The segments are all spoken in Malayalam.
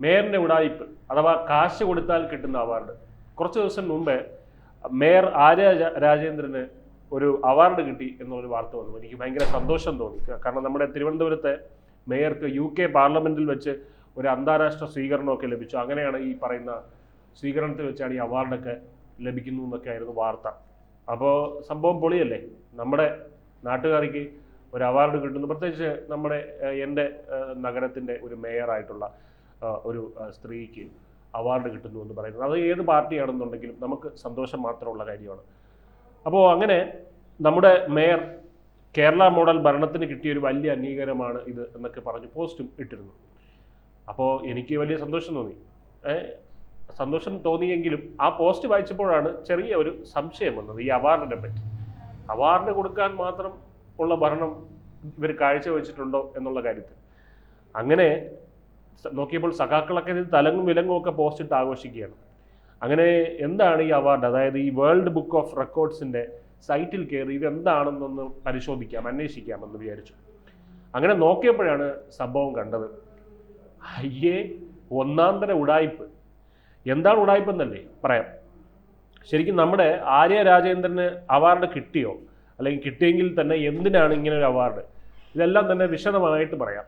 മേയറിന്റെ ഉടായിപ്പ് അഥവാ കാശ് കൊടുത്താൽ കിട്ടുന്ന അവാർഡ് കുറച്ച് ദിവസം മുമ്പേ മേയർ ആര്യ രാജേന്ദ്രന് ഒരു അവാർഡ് കിട്ടി എന്നുള്ളൊരു വാർത്ത വന്നു. എനിക്ക് ഭയങ്കര സന്തോഷം തോന്നി. കാരണം നമ്മുടെ തിരുവനന്തപുരത്തെ മേയർക്ക് യു കെ പാർലമെന്റിൽ വെച്ച് ഒരു അന്താരാഷ്ട്ര സ്വീകരണമൊക്കെ ലഭിച്ചു. അങ്ങനെയാണ് ഈ പറയുന്ന സ്വീകരണത്തിൽ വെച്ചാണ് ഈ അവാർഡൊക്കെ ലഭിക്കുന്നു എന്നൊക്കെ ആയിരുന്നു വാർത്ത. അപ്പോൾ സംഭവം പൊളിയല്ലേ? നമ്മുടെ നാട്ടുകാർക്ക് ഒരു അവാർഡ് കിട്ടുന്നു. പ്രത്യേകിച്ച് നമ്മുടെ എന്റെ നഗരത്തിന്റെ ഒരു മേയറായിട്ടുള്ള ഒരു സ്ത്രീക്ക് അവാർഡ് കിട്ടുന്നു എന്ന് പറയുന്നത്. അത് ഏത് പാർട്ടിയാണെന്നുണ്ടെങ്കിലും നമുക്ക് സന്തോഷം മാത്രമുള്ള കാര്യമാണ്. അപ്പോൾ അങ്ങനെ നമ്മുടെ മേയർ കേരള മോഡൽ ഭരണത്തിന് കിട്ടിയ ഒരു വലിയ അംഗീകാരമാണ് ഇത് എന്നൊക്കെ പറഞ്ഞ് പോസ്റ്റും ഇട്ടിരുന്നു. അപ്പോൾ എനിക്ക് വലിയ സന്തോഷം തോന്നി. സന്തോഷം തോന്നിയെങ്കിലും ആ പോസ്റ്റ് വായിച്ചപ്പോഴാണ് ചെറിയ ഒരു സംശയം വന്നത് ഈ അവാർഡിനെ പറ്റി. അവാർഡ് കൊടുക്കാൻ മാത്രം ഉള്ള ഭരണം ഇവർ കാഴ്ചവെച്ചിട്ടുണ്ടോ എന്നുള്ള കാര്യത്തിൽ. അങ്ങനെ നോക്കിയപ്പോൾ സഖാക്കളൊക്കെ ഇത് തലങ്ങും വിലങ്ങും ഒക്കെ പോസ്റ്റ് ഇട്ട് ആഘോഷിക്കുകയാണ്. അങ്ങനെ എന്താണ് ഈ അവാർഡ് അതായത് ഈ വേൾഡ് ബുക്ക് ഓഫ് റെക്കോർഡ്സിന്റെ സൈറ്റിൽ കയറി ഇത് എന്താണെന്നൊന്ന് പരിശോധിക്കാം അന്വേഷിക്കാമെന്ന് വിചാരിച്ചു. അങ്ങനെ നോക്കിയപ്പോഴാണ് സംഭവം കണ്ടത്. അയ്യേ ഒന്നാം തര ഉടായ്പ് എന്താണ് ഉടായ്പ് എന്നല്ലേ? പറയാം. ശരിക്കും നമ്മുടെ ആര്യ രാജേന്ദ്രന് അവാർഡ് കിട്ടിയോ? അല്ലെങ്കിൽ കിട്ടിയെങ്കിൽ തന്നെ എന്തിനാണ് ഇങ്ങനെ ഒരു അവാർഡ് ഇതെല്ലാം തന്നെ വിശദമായിട്ട് പറയാം.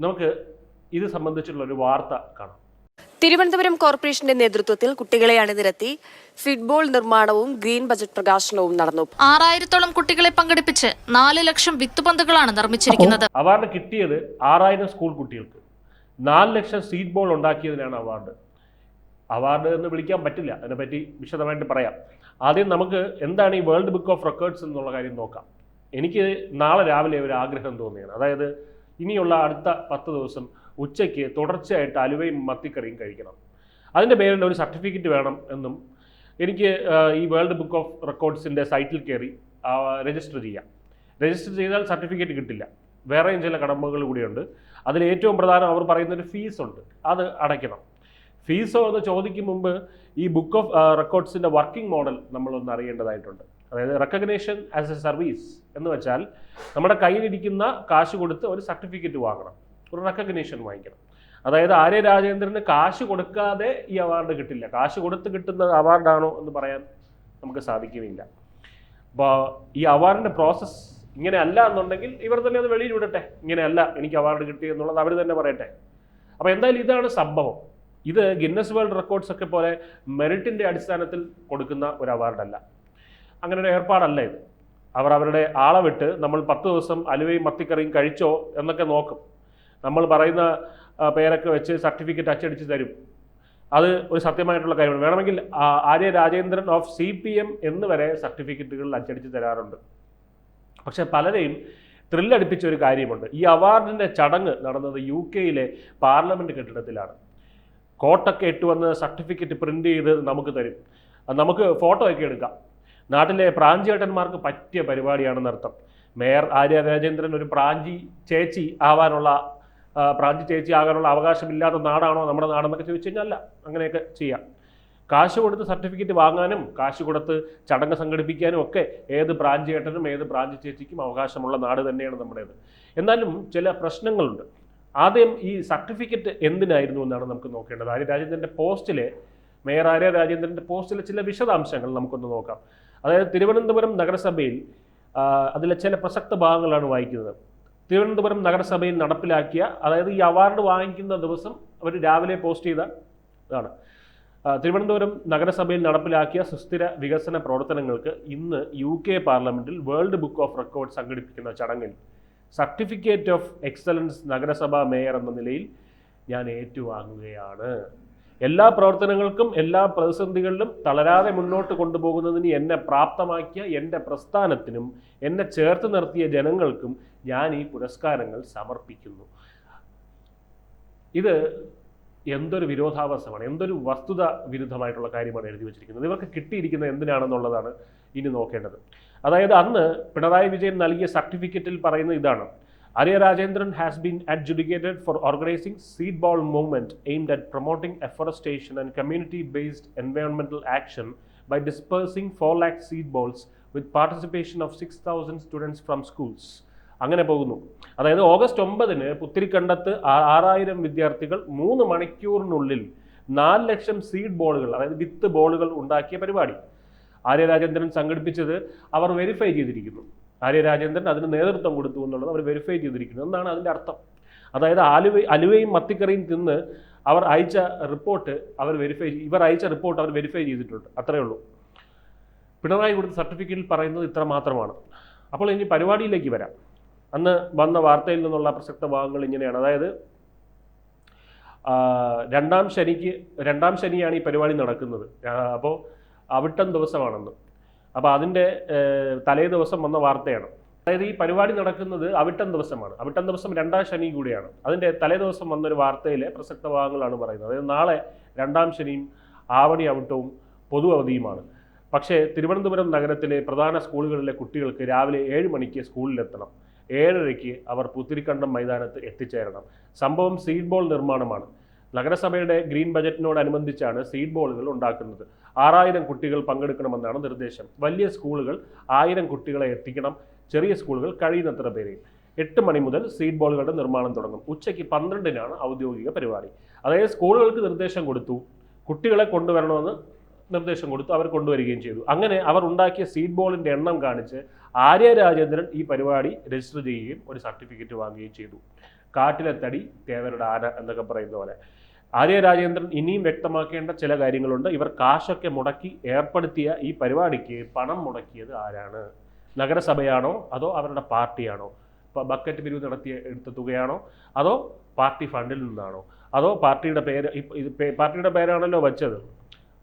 നമുക്ക് ഇത് സംബന്ധിച്ചുള്ള ഒരു വാർത്ത കാണാം. തിരുവനന്തപുരം കോർപ്പറേഷന്റെ നേതൃത്വത്തിൽ കുട്ടികളെ അണിനിരത്തി ഫുട്ബോൾ നിർമ്മാണവും ഗ്രീൻ ബജറ്റ് പ്രകാശനവും നടന്നു. ആറായിരത്തോളം കുട്ടികളെ പങ്കെടുപ്പിച്ച് നാല് ലക്ഷം വിത്തുപന്തുകളാണ് നിർമ്മിച്ചിരിക്കുന്നത്. അവാർഡ് കിട്ടിയത് ആറായിരം സ്കൂൾ കുട്ടികൾക്ക്. നാല് ലക്ഷം സീറ്റ് ബോൾ ഉണ്ടാക്കിയതിനാണ് അവാർഡ്. അവാർഡ് എന്ന് വിളിക്കാൻ പറ്റില്ല. അതിനെപ്പറ്റി വിശദമായിട്ട് പറയാം. ആദ്യം നമുക്ക് എന്താണ് ഈ വേൾഡ് ബുക്ക് ഓഫ് റെക്കോർഡ്സ് എന്നുള്ള കാര്യം നോക്കാം. എനിക്ക് നാളെ രാവിലെ ഒരു ആഗ്രഹം തോന്നിയാണ്. അതായത് ഇനിയുള്ള അടുത്ത പത്ത് ദിവസം ഉച്ചയ്ക്ക് തുടർച്ചയായിട്ട് അലുവയും മത്തിക്കറിയും കഴിക്കണം. അതിന്റെ പേരിൽ ഒരു സർട്ടിഫിക്കറ്റ് വേണം എന്നും എനിക്ക് ഈ വേൾഡ് ബുക്ക് ഓഫ് റെക്കോർഡ്സിന്റെ സൈറ്റിൽ കയറി രജിസ്റ്റർ ചെയ്യാം. രജിസ്റ്റർ ചെയ്താൽ സർട്ടിഫിക്കറ്റ് കിട്ടില്ല. വേറെയും ചില കടമ്പകൾ കൂടിയുണ്ട്. അതിൽ ഏറ്റവും പ്രധാനം അവർ പറയുന്നൊരു ഫീസ് ഉണ്ട് അത് അടയ്ക്കണം. ഫീസോ എന്ന് ചോദിക്കും മുമ്പ് ഈ ബുക്ക് ഓഫ് റെക്കോർഡ്സിന്റെ വർക്കിംഗ് മോഡൽ നമ്മളൊന്ന് അറിയേണ്ടതായിട്ടുണ്ട്. അതായത് റെക്കഗ്നേഷൻ ആസ് എ സർവീസ് എന്ന് വെച്ചാൽ നമ്മുടെ കയ്യിലിരിക്കുന്ന കാശ് കൊടുത്ത് ഒരു സർട്ടിഫിക്കറ്റ് വാങ്ങണം. ഒരു റെക്കഗ്നേഷൻ വാങ്ങിക്കണം. അതായത് ആര്യ രാജേന്ദ്രന് കാശ് കൊടുക്കാതെ ഈ അവാർഡ് കിട്ടില്ല. കാശ് കൊടുത്ത് കിട്ടുന്ന അവാർഡാണോ എന്ന് പറയാൻ നമുക്ക് സാധിക്കുകയില്ല അപ്പോൾ ഈ അവാർഡിന്റെ പ്രോസസ്സ് ഇങ്ങനെ അല്ല എന്നുണ്ടെങ്കിൽ ഇവർ തന്നെ അത് വെളിയിൽ വിടട്ടെ. ഇങ്ങനെയല്ല എനിക്ക് അവാർഡ് കിട്ടി എന്നുള്ളത് അവർ തന്നെ പറയട്ടെ. അപ്പോൾ എന്തായാലും ഇതാണ് സംഭവം. ഇത് ഗിന്നസ് വേൾഡ് റെക്കോർഡ്സ് ഒക്കെ പോലെ മെറിറ്റിന്റെ അടിസ്ഥാനത്തിൽ കൊടുക്കുന്ന ഒരു അവാർഡല്ല അങ്ങനെ ഒരു ഏർപ്പാടല്ല ഇത്. അവർ അവരുടെ ആളവിട്ട് നമ്മൾ പത്ത് ദിവസം അലുവയും മത്തിക്കറിയും കഴിച്ചോ എന്നൊക്കെ നോക്കും. നമ്മൾ പറയുന്ന പേരൊക്കെ വെച്ച് സർട്ടിഫിക്കറ്റ് അച്ചടിച്ച് തരും. അത് ഒരു സത്യമായിട്ടുള്ള കാര്യമാണ്. വേണമെങ്കിൽ Arya Rajendran of C P M എന്ന് വരെ സർട്ടിഫിക്കറ്റുകളിൽ അച്ചടിച്ച് തരാറുണ്ട്. പക്ഷെ പലരെയും ത്രില്ലടിപ്പിച്ച ഒരു കാര്യമുണ്ട്. ഈ അവാർഡിന്റെ ചടങ്ങ് നടന്നത് യു കെയിലെ പാർലമെന്റ് കെട്ടിടത്തിലാണ്. കോട്ടൊക്കെ ഇട്ട് വന്ന് സർട്ടിഫിക്കറ്റ് പ്രിന്റ് ചെയ്ത് നമുക്ക് തരും. നമുക്ക് ഫോട്ടോ ഒക്കെ എടുക്കാം. നാട്ടിലെ പ്രാഞ്ചിയേട്ടന്മാർക്ക് പറ്റിയ പരിപാടിയാണെന്ന് അർത്ഥം. മേയർ ആര്യ രാജേന്ദ്രൻ ഒരു പ്രാഞ്ചി ചേച്ചി ആവാനുള്ള പ്രാഞ്ചി ചേച്ചി ആകാനുള്ള അവകാശമില്ലാത്ത നാടാണോ നമ്മുടെ നാടെന്നൊക്കെ ചോദിച്ചു കഴിഞ്ഞാൽ അല്ല അങ്ങനെയൊക്കെ ചെയ്യാം. കാശ് കൊടുത്ത് സർട്ടിഫിക്കറ്റ് വാങ്ങാനും കാശ് കൊടുത്ത് ചടങ്ങ് സംഘടിപ്പിക്കാനും ഒക്കെ ഏത് ബ്രാഞ്ച് ചേട്ടനും ഏത് പ്രാഞ്ചി ചേച്ചിക്കും അവകാശമുള്ള നാട് തന്നെയാണ് നമ്മുടേത്. എന്നാലും ചില പ്രശ്നങ്ങളുണ്ട്. ആദ്യം ഈ സർട്ടിഫിക്കറ്റ് എന്തിനായിരുന്നു എന്നാണ് നമുക്ക് നോക്കേണ്ടത്. ആര്യ രാജേന്ദ്രന്റെ പോസ്റ്റിലെ മേയർ ആര്യ രാജേന്ദ്രന്റെ പോസ്റ്റിലെ ചില വിശദാംശങ്ങൾ നമുക്കൊന്ന് നോക്കാം. അതായത് തിരുവനന്തപുരം നഗരസഭയിൽ അതിലെ ചില പ്രസക്ത ഭാഗങ്ങളാണ് വായിക്കുന്നത്. തിരുവനന്തപുരം നഗരസഭയിൽ നടപ്പിലാക്കിയ അതായത് ഈ അവാർഡ് വാങ്ങിക്കുന്ന ദിവസം അവർ രാവിലെ പോസ്റ്റ് ചെയ്ത ഇതാണ്. തിരുവനന്തപുരം നഗരസഭയിൽ നടപ്പിലാക്കിയ സുസ്ഥിര വികസന പ്രവർത്തനങ്ങൾക്ക് ഇന്ന് യു കെ പാർലമെന്റിൽ വേൾഡ് ബുക്ക് ഓഫ് റെക്കോർഡ് സംഘടിപ്പിക്കുന്ന ചടങ്ങിൽ സർട്ടിഫിക്കറ്റ് ഓഫ് എക്സലൻസ് നഗരസഭാ മേയർ എന്ന നിലയിൽ ഞാൻ ഏറ്റുവാങ്ങുകയാണ്. എല്ലാ പ്രവർത്തനങ്ങൾക്കും എല്ലാ പ്രതിസന്ധികളിലും തളരാതെ മുന്നോട്ട് കൊണ്ടുപോകുന്നതിന് എന്നെ പ്രാപ്തമാക്കിയ എന്റെ പ്രസ്ഥാനത്തിനും എന്നെ ചേർത്ത് നിർത്തിയ ജനങ്ങൾക്കും ഞാൻ ഈ പുരസ്കാരങ്ങൾ സമർപ്പിക്കുന്നു. ഇത് എന്തൊരു വിരോധാഭാസമാണ് എന്തൊരു വസ്തുത വിരുദ്ധമായിട്ടുള്ള കാര്യമാണ് എഴുതി വെച്ചിരിക്കുന്നത്. ഇവർക്ക് കിട്ടിയിരിക്കുന്നത് എന്തിനാണെന്നുള്ളതാണ് ഇനി നോക്കേണ്ടത്. അതായത് അന്ന് പിണറായി വിജയൻ നൽകിയ സർട്ടിഫിക്കറ്റിൽ പറയുന്ന ഇതാണ് has been adjudicated for organising seed ball movement aimed at promoting afforestation and community based എൻവയോൺമെന്റൽ action by dispersing 4 lakh seed balls with participation of 6,000 students from schools. അങ്ങനെ പോകുന്നു. അതായത് ഓഗസ്റ്റ് ഒമ്പതിന് പുത്തിരിക്കണ്ടത്ത് ആറായിരം വിദ്യാർത്ഥികൾ മൂന്ന് മണിക്കൂറിനുള്ളിൽ നാല് ലക്ഷം സീഡ് ബോളുകൾ അതായത് വിത്ത് ബോളുകൾ ഉണ്ടാക്കിയ പരിപാടി. ആര്യ രാജേന്ദ്രൻ സംഘടിപ്പിച്ചത് അവർ വെരിഫൈ ചെയ്തിരിക്കുന്നു. ആര്യ രാജേന്ദ്രൻ അതിന് നേതൃത്വം കൊടുത്തു എന്നുള്ളത് അവർ വെരിഫൈ ചെയ്തിരിക്കുന്നു. എന്നാണ് അതിന്റെ അർത്ഥം. അതായത് ആലുവ അലുവയും മത്തിക്കറിയും തിന്ന് അവർ അയച്ച റിപ്പോർട്ട് അവർ വെരിഫൈ ഇവർ അയച്ച റിപ്പോർട്ട് അവർ വെരിഫൈ ചെയ്തിട്ടുണ്ട്. അത്രയേ ഉള്ളൂ. പിണറായി കൊടുത്ത സർട്ടിഫിക്കറ്റിൽ പറയുന്നത് ഇത്ര മാത്രമാണ്. അപ്പോൾ ഇനി പരിപാടിയിലേക്ക് വരാം. അന്ന് വന്ന വാർത്തയിൽ നിന്നുള്ള പ്രസക്ത ഭാഗങ്ങൾ ഇങ്ങനെയാണ്. അതായത് രണ്ടാം ശനിക്ക് രണ്ടാം ശനിയാണ് ഈ പരിപാടി നടക്കുന്നത്. അപ്പോൾ അവിട്ടം ദിവസമാണെന്ന്. അപ്പോൾ അതിന്റെ തലേ ദിവസം വന്ന വാർത്തയാണ്. അതായത് ഈ പരിപാടി നടക്കുന്നത് അവിട്ടം ദിവസമാണ്. അവിട്ടം ദിവസം രണ്ടാം ശനി കൂടിയാണ്. അതിന്റെ തലേ ദിവസം വന്നൊരു വാർത്തയിലെ പ്രസക്ത ഭാഗങ്ങളാണ് പറയുന്നത്. അതായത് നാളെ രണ്ടാം ശനിയും ആവണി അവിട്ടവും പൊതു അവധിയുമാണ്. പക്ഷേ തിരുവനന്തപുരം നഗരത്തിലെ പ്രധാന സ്കൂളുകളിലെ കുട്ടികൾക്ക് രാവിലെ ഏഴ് മണിക്ക് സ്കൂളിലെത്തണം. ഏഴരയ്ക്ക് അവർ പുത്തിരിക്കണ്ടം മൈതാനത്ത് എത്തിച്ചേരണം. സംഭവം സീഡ് ബോൾ നിർമ്മാണമാണ്. നഗരസഭയുടെ ഗ്രീൻ ബജറ്റിനോടനുബന്ധിച്ചാണ് സീഡ് ബോളുകൾ ഉണ്ടാക്കുന്നത്. ആറായിരം കുട്ടികൾ പങ്കെടുക്കണമെന്നാണ് നിർദ്ദേശം. വലിയ സ്കൂളുകൾ ആയിരം കുട്ടികളെ എത്തിക്കണം. ചെറിയ സ്കൂളുകൾ കഴിയുന്നത്ര പേരെ എട്ട് മണി മുതൽ സീഡ് ബോളുകളുടെ നിർമ്മാണം തുടങ്ങും. ഉച്ചയ്ക്ക് പന്ത്രണ്ടിനാണ് ഔദ്യോഗിക പരിപാടി. അതായത് സ്കൂളുകൾക്ക് നിർദ്ദേശം കൊടുത്തു. കുട്ടികളെ കൊണ്ടുവരണമെന്ന് നിർദ്ദേശം കൊടുത്തു. അവർ കൊണ്ടുവരികയും ചെയ്തു. അങ്ങനെ അവർ ഉണ്ടാക്കിയ സീഡ് ബോളിന്റെ എണ്ണം കാണിച്ച് ആര്യ രാജേന്ദ്രൻ ഈ പരിപാടി രജിസ്റ്റർ ചെയ്യുകയും ഒരു സർട്ടിഫിക്കറ്റ് വാങ്ങുകയും ചെയ്തു. കാട്ടിലെ തടി തേവരുടെ ആന എന്നൊക്കെ പറയുന്ന പോലെ. ആര്യ രാജേന്ദ്രൻ ഇനിയും വ്യക്തമാക്കേണ്ട ചില കാര്യങ്ങളുണ്ട്. ഇവർ കാശൊക്കെ മുടക്കി ഏർപ്പെടുത്തിയ ഈ പരിപാടിക്ക് പണം മുടക്കിയത് ആരാണ്? നഗരസഭയാണോ അതോ അവരുടെ പാർട്ടിയാണോ? ബക്കറ്റ് പിരിവ് നടത്തിയ എടുത്ത തുകയാണോ? അതോ പാർട്ടി ഫണ്ടിൽ നിന്നാണോ? അതോ പാർട്ടിയുടെ പേര് ഇപ്പൊ ഇത് പാർട്ടിയുടെ പേരാണല്ലോ വച്ചത്.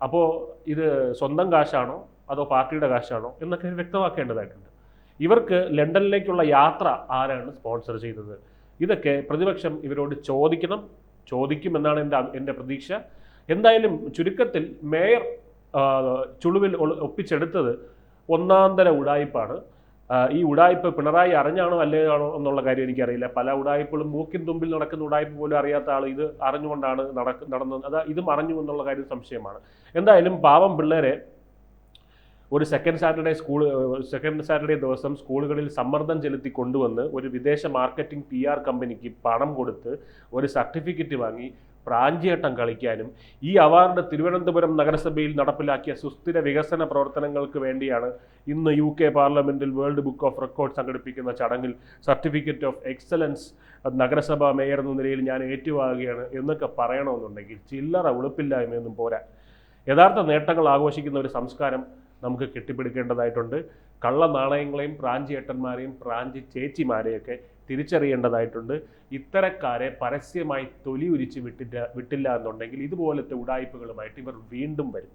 അപ്പോൾ ഇത് സ്വന്തം കാശാണോ? അതോ പാർട്ടിയുടെ കാശാണോ? എന്നൊക്കെ വ്യക്തമാക്കേണ്ടതായിട്ടുണ്ട്. ഇവർക്ക് ലണ്ടനിലേക്കുള്ള യാത്ര ആരാണ് സ്പോൺസർ ചെയ്തത്? ഇതൊക്കെ പ്രതിപക്ഷം ഇവരോട് ചോദിക്കണം ചോദിക്കുമെന്നാണ് എന്റെ എന്റെ പ്രതീക്ഷ. എന്തായാലും ചുരുക്കത്തിൽ മേയർ ചുളുവിൽ ഒപ്പിച്ചെടുത്തത് ഒന്നാന്തര ഉടായ്പാണ് ഈ ഉടായ്പ് പിണറായി അറിഞ്ഞാണോ അല്ലയാണോ എന്നുള്ള കാര്യം എനിക്കറിയില്ല. പല ഉടായ്പകളും മൂക്കിൻ തുമ്പിൽ നടക്കുന്ന ഉടായ്പ പോലും അറിയാത്ത ആൾ ഇത് അറിഞ്ഞുകൊണ്ടാണ് നടക്ക നടന്നത്. അതാ ഇതും അറിഞ്ഞു എന്നുള്ള കാര്യം സംശയമാണ്. എന്തായാലും പാവം പിള്ളേരെ ഒരു second Saturday school second Saturday ദിവസം സ്കൂളുകളിൽ സമ്മർദ്ദം ചെലുത്തി കൊണ്ടുവന്ന് ഒരു വിദേശ മാർക്കറ്റിംഗ് പി ആർ കമ്പനിക്ക് പണം കൊടുത്ത് ഒരു സർട്ടിഫിക്കറ്റ് വാങ്ങി പ്രാഞ്ചിയട്ടം കളിക്കാനും ഈ അവാർഡ് തിരുവനന്തപുരം നഗരസഭയിൽ നടപ്പിലാക്കിയ സുസ്ഥിര വികസന പ്രവർത്തനങ്ങൾക്ക് വേണ്ടിയാണ് ഇന്ന് യു കെ പാർലമെന്റിൽ വേൾഡ് ബുക്ക് ഓഫ് റെക്കോർഡ് സംഘടിപ്പിക്കുന്ന ചടങ്ങിൽ സർട്ടിഫിക്കറ്റ് ഓഫ് എക്സലൻസ് നഗരസഭാ മേയർ എന്ന നിലയിൽ ഞാൻ ഏറ്റുവാകുകയാണ് എന്നൊക്കെ പറയണമെന്നുണ്ടെങ്കിൽ ചില്ലറ ഉളുപ്പില്ലായ്മയൊന്നും പോരാ. യഥാർത്ഥ നേട്ടങ്ങൾ ആഘോഷിക്കുന്ന ഒരു സംസ്കാരം നമുക്ക് കെട്ടിപ്പിടിക്കേണ്ടതായിട്ടുണ്ട്. കള്ള നാണയങ്ങളെയും പ്രാഞ്ചി ഏട്ടന്മാരെയും പ്രാഞ്ചി ചേച്ചിമാരെയൊക്കെ തിരിച്ചറിയേണ്ടതായിട്ടുണ്ട്. ഇത്തരക്കാരെ പരസ്യമായി തൊലി ഉരിച്ച് വിട്ടില്ല വിട്ടില്ല എന്നുണ്ടെങ്കിൽ ഇതുപോലത്തെ ഉടായ്പകളുമായിട്ട് ഇവർ വീണ്ടും വരും.